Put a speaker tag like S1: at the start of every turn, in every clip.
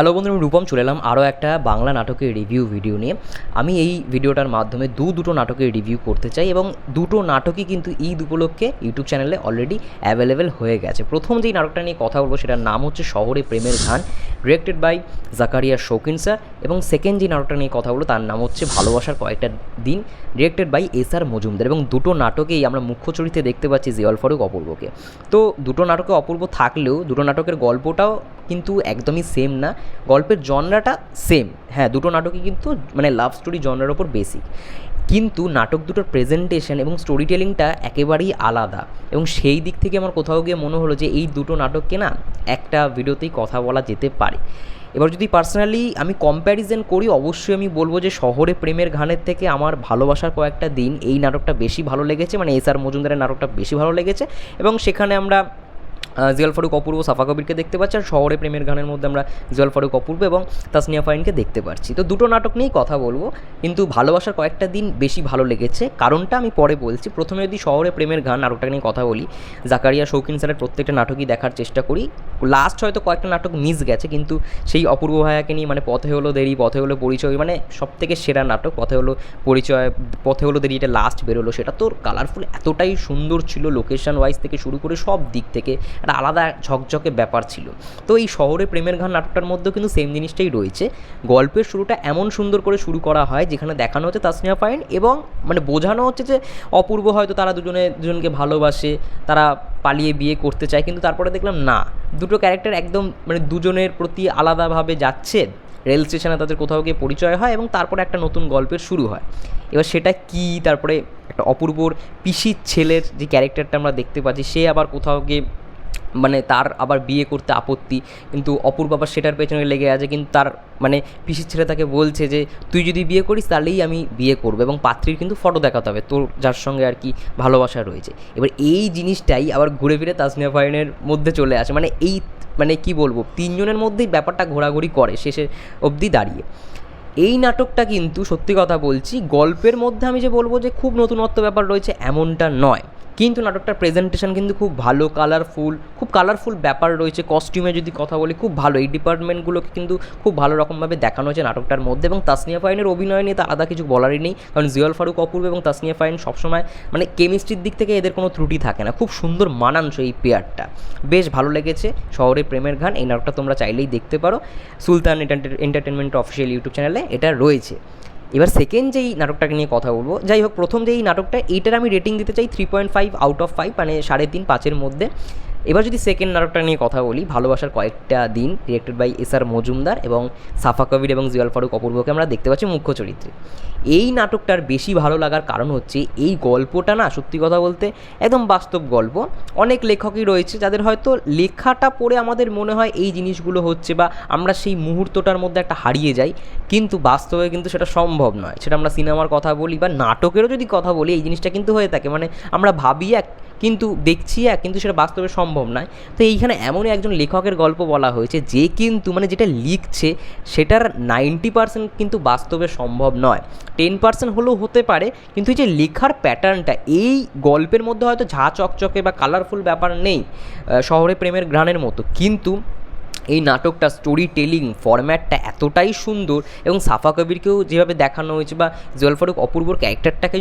S1: Hello বন্ধু আমি রূপম, চলে এলাম আরও একটা বাংলা নাটকের রিভিউ ভিডিও নিয়ে। আমি এই ভিডিওটার মাধ্যমে দু দুটো নাটকের রিভিউ করতে চাই এবং দুটো নাটকই কিন্তু ঈদ উপলক্ষে ইউটিউব চ্যানেলে অলরেডি অ্যাভেলেবেল হয়ে গেছে। প্রথম যেই নাটকটা নিয়ে কথা বলব, সেটার নাম হচ্ছে শহরে প্রেমের গান directed by Zakaria Shoukin sir এবং সেকেন্ড যে নাটকটা নিয়ে কথা বলব, তার নাম হচ্ছে ভালোবাসার কয়েকটা দিন। Directed by S R Majumdar এবং দুটো নাটকেই আমরা মুখ্য চরিত্রে দেখতে পাচ্ছি জিয়াল ফারুক অপূর্বকে। তো দুটো নাটকে অপূর্ব থাকলেও দুটো নাটকের গল্পটাও কিন্তু একদমই সেম না। গল্পের জনরাটা সেম হ্যাঁ দুটো নাটকই কিন্তু মানে লাভ স্টোরি জনরার ওপর বেসিক কিন্তু নাটক দুটোর প্রেজেন্টেশন এবং স্টোরি টেলিংটা একেবারেই আলাদা। এবং সেই দিক থেকে আমার কোথাও গিয়ে মনে হলো যে এই দুটো নাটককে না একটা ভিডিওতেই কথা বলা যেতে পারে। এবার যদি পার্সোনালি আমি কম্প্যারিজন করি, অবশ্যই আমি বলব যে শহরে প্রেমের গানের থেকে আমার ভালোবাসার কয়েকটা দিন এই নাটকটা বেশি ভালো লেগেছে মানে এস আর মজুমদারের নাটকটা বেশি ভালো লেগেছে এবং সেখানে আমরা জিয়াল ফারুক অপূর্ব, সাফা কবিরকে দেখতে পাচ্ছি, আর শহরে প্রেমের গানের মধ্যে আমরা জিয়াল ফারুক অপূর্ব এবং তাসনিয়া ফারিনকে দেখতে পাচ্ছি। তো দুটো নাটক নিয়েই কথা বলব, কিন্তু ভালোবাসার কয়েকটা দিন বেশি ভালো লেগেছে। কারণটা আমি পরে বলছি। প্রথমে যদি শহরে প্রেমের গান নাটকটা নিয়ে কথা বলি, জাকারিয়া শৌকিন স্যারের প্রত্যেকটা নাটকই দেখার চেষ্টা করি। লাস্ট হয়তো কয়েকটা নাটক মিস গেছে, কিন্তু সেই অপূর্ব ভায়াকে নিয়ে মানে পথে হলো দেরি, পথে হলো পরিচয় মানে সব থেকে সেরা নাটক, পথে হলো পরিচয়, পথে হলো দেরি, এটা লাস্ট বেরোলো, সেটা তোর কালারফুল এতটাই সুন্দর ছিল লোকেশন ওয়াইজ থেকে শুরু করে সব দিক থেকে। একটা আলাদা ঝকঝকে ব্যাপার ছিল। তো এই শহরে প্রেমের গান নাটকটার মধ্যেও কিন্তু সেম জিনিসটাই রয়েছে। গল্পের শুরুটা এমন সুন্দর করে শুরু করা হয়, যেখানে দেখানো হচ্ছে তাসনিয়া ফাইন এবং মানে বোঝানো হচ্ছে যে অপূর্ব হয়তো তারা দুজনে, দুজনকে ভালোবাসে, তারা পালিয়ে বিয়ে করতে চায়, কিন্তু তারপরে দেখলাম না। দুটো ক্যারেক্টার একদম মানে দুজনের প্রতি আলাদাভাবে যাচ্ছে। রেল স্টেশনে তাদের কোথাও গিয়ে পরিচয় হয় এবং তারপরে একটা নতুন গল্পের শুরু হয়। এবার সেটা কি? তারপরে একটা অপূর্বর পিসির ছেলের যে ক্যারেক্টারটা আমরা দেখতে পাচ্ছি, সে আবার কোথাও গিয়ে মানে তার আবার বিয়ে করতে আপত্তি, কিন্তু অপূর্ব আবার সেটার পেছনে লেগে আছে, কিন্তু তার মানে পিসির ছেলে তাকে বলছে যে, তুই যদি বিয়ে করিস তাহলেই আমি বিয়ে করব। এবং পাত্রীর কিন্তু ফটো দেখাতে হবে, তোর যার সঙ্গে আর কি ভালোবাসা রয়েছে। এবার এই জিনিসটাই আবার ঘুরে ফিরে তাসনিয়া ফাইনের মধ্যে চলে আসে মানে এই মানে কি বলব, তিনজনের মধ্যেই ব্যাপারটা ঘোরাঘুরি করে শেষের অবধি দাঁড়িয়ে। এই নাটকটা কিন্তু সত্যি কথা বলছি, গল্পের মধ্যে আমি যে বলব যে খুব নতুনত্ব ব্যাপার রয়েছে এমনটা নয়। কিন্তু নাটকটার প্রেজেন্টেশন কিন্তু খুব ভালো কালারফুল খুব কালারফুল ব্যাপার রয়েছে। কস্টিউমে যদি কথা বলি, খুব ভালো। এই ডিপার্টমেন্টগুলোকে কিন্তু খুব ভালো রকমভাবে দেখানো হয়েছে নাটকটার মধ্যে এবং তাসনিয়া ফাইনের অভিনয় নিয়ে তো আলাদা কিছু বলারই নেই। কারণ জিয়াল ফারুক অপূর্ব এবং তাসনিয়া ফাইন সবসময় মানে কেমিস্ট্রির দিক থেকে এদের কোনো ত্রুটি থাকে না। খুব সুন্দর মানানসই এই পেয়ারটা বেশ ভালো লেগেছে শহরে প্রেমের গান এই নাটকটা তোমরা চাইলেই দেখতে পারো। সুলতান এন্টারটেনমেন্ট অফিসিয়াল ইউটিউব চ্যানেলে এটা রয়েছে। এবার সেকেন্ড যেই নাটকটাকে নিয়ে কথা বলব, যাই হোক প্রথম এই নাটকটা, এইটার আমি রেটিং দিতে চাই three point five out of five মানে সাড়ে তিন, পাঁচের মধ্যে। এবার যদি সেকেন্ড নাটকটা নিয়ে কথা বলি, ভালোবাসার কয়েকটা দিন directed by S R Majumdar এবং সাফা কবির এবং জিয়াল ফারুক অপূর্বকে আমরা দেখতে পাচ্ছি মুখ্য চরিত্রে। এই নাটকটার বেশি ভালো লাগার কারণ হচ্ছে, এই গল্পটা না, সত্যি কথা বলতে একদম বাস্তব গল্প। অনেক লেখকই রয়েছে যাদের হয়তো লেখাটা পড়ে আমাদের মনে হয় এই জিনিসগুলো হচ্ছে বা আমরা সেই মুহূর্তটার মধ্যে একটা হারিয়ে যাই, কিন্তু বাস্তবে কিন্তু সেটা সম্ভব নয়। সেটা আমরা সিনেমার কথা বলি বা নাটকেরও যদি কথা বলি, এই জিনিসটা কিন্তু হয়ে থাকে। মানে আমরা ভাবি এক কিন্তু দেখছি এক কিন্তু সেটা বাস্তবে সম্ভব নয়। তো এইখানে এমনই একজন লেখকের গল্প বলা হয়েছে, যে কিন্তু মানে যেটা লিখছে, সেটার নাইনটি পার্সেন্ট কিন্তু বাস্তবে সম্ভব নয়। টেন পার্সেন্ট হলেও হতে পারে, কিন্তু এই যে লেখার প্যাটার্নটা এই গল্পের মধ্যে হয়তো ঝা চকচকে বা কালারফুল ব্যাপার নেই শহরে প্রেমের ঘ্রাণের মতো। কিন্তু এই নাটকটা স্টোরি টেলিং ফরম্যাটটা এতটাই সুন্দর এবং সাফা কবিরকেও যেভাবে দেখানো হয়েছে বা জুয়েল ফারুক অপূর্বর ক্যারেক্টারটাকে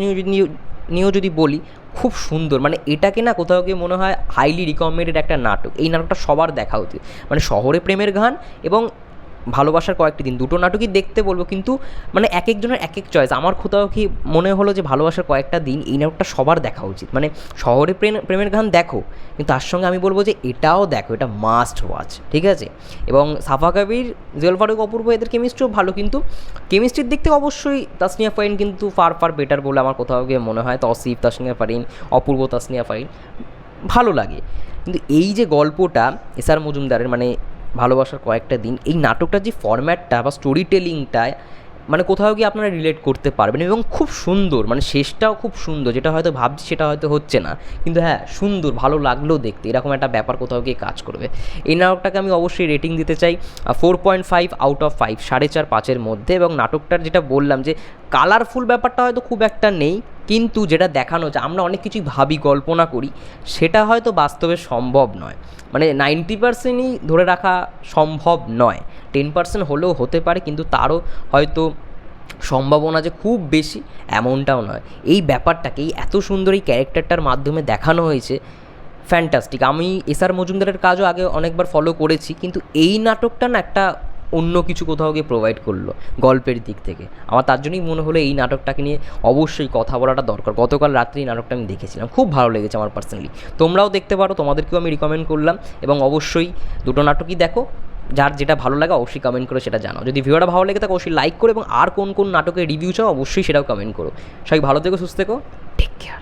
S1: নিয়েও যদি বলি, খুব সুন্দর। মানে এটাকে না কোথাও গিয়ে মনে হয় হাইলি রিকমেন্ডেড একটা নাটক। এই নাটকটা সবার দেখা উচিত। মানে শহরে প্রেমের গান এবং ভালোবাসার কয়েকটি দিন। দুটো নাটকই দেখতে বলব, কিন্তু মানে এক একজনের এক এক চয়েস আমার কোথাও কি মনে হলো যে ভালোবাসার কয়েকটা দিন এই নাটকটা সবার দেখা উচিত? মানে শহরে প্রেম, প্রেমের গান দেখো, কিন্তু তার সঙ্গে আমি বলব যে এটাও দেখো, এটা মাস্ট ওয়াচ ঠিক আছে? এবং সাফা কবির, জুয়েল ফারুক অপূর্ব এদের কেমিস্ট্রিও ভালো, কিন্তু কেমিস্ট্রির দিক থেকে অবশ্যই তাসনিয়া ফাইন কিন্তু ফার ফার বেটার বলে আমার কোথাও গিয়ে মনে হয়। তসিফ, তাসনিয়া ফারিন, অপূর্ব, তাসনিয়া ফারিন, ভালো লাগে। কিন্তু এই যে গল্পটা এস আর মজুমদারের মানে ভালোবাসার কয়েকটা দিন, এই নাটকটার যে ফরম্যাটটা বা স্টোরি টেলিংটা মানে কোথাও গিয়ে আপনারা রিলেট করতে পারবেন এবং খুব সুন্দর মানে শেষটাও খুব সুন্দর, যেটা হয়তো ভাবছি সেটা হয়তো হচ্ছে না, কিন্তু হ্যাঁ সুন্দর, ভালো লাগলেও দেখতে, এরকম একটা ব্যাপার কোথাও গিয়ে কাজ করবে। এই নাটকটাকে আমি অবশ্যই রেটিং দিতে চাই four point five out of five সাড়ে চার, পাঁচের মধ্যে এবং নাটকটার যেটা বললাম যে কালারফুল ব্যাপারটা হয়তো খুব একটা নেই কিন্তু যেটা দেখানো হচ্ছে আমরা অনেক কিছুই ভাবি, কল্পনা করি, সেটা হয়তো বাস্তবে সম্ভব নয়। মানে নাইনটি পার্সেন্টই ধরে রাখা সম্ভব নয়। টেন পার্সেন্ট হলেও হতে পারে, কিন্তু তারও হয়তো সম্ভাবনা যে খুব বেশি, এমনটাও নয়। এই ব্যাপারটাকে, এই এত সুন্দর এই ক্যারেক্টারটার মাধ্যমে দেখানো হয়েছে ফ্যান্টাস্টিক আমি এস আর মজুমদারের কাজও আগে অনেকবার ফলো করেছি, কিন্তু এই নাটকটা না একটা অন্য কিছু কোথাও গিয়ে প্রোভাইড করল গল্পের দিক থেকে। আমার তার জন্যই মনে হলো এই নাটকটাকে নিয়ে অবশ্যই কথা বলাটা দরকার। গতকাল রাত্রে এই নাটকটা আমি দেখেছিলাম। খুব ভালো লেগেছে আমার পার্সোনালি তোমরাও দেখতে পারো, তোমাদেরকেও আমি রিকমেন্ড করলাম এবং অবশ্যই দুটো নাটকই দেখো। যার যেটা ভালো লাগে অবশ্যই কমেন্ট করে সেটা জানাও। যদি ভিডিওটা ভালো লেগে থাকে, অবশ্যই লাইক করো এবং আর কোন কোন নাটকের রিভিউ চাও, অবশ্যই সেটাও কমেন্ট করো। সবাই ভালো থেকো, সুস্থ থেকো। Take care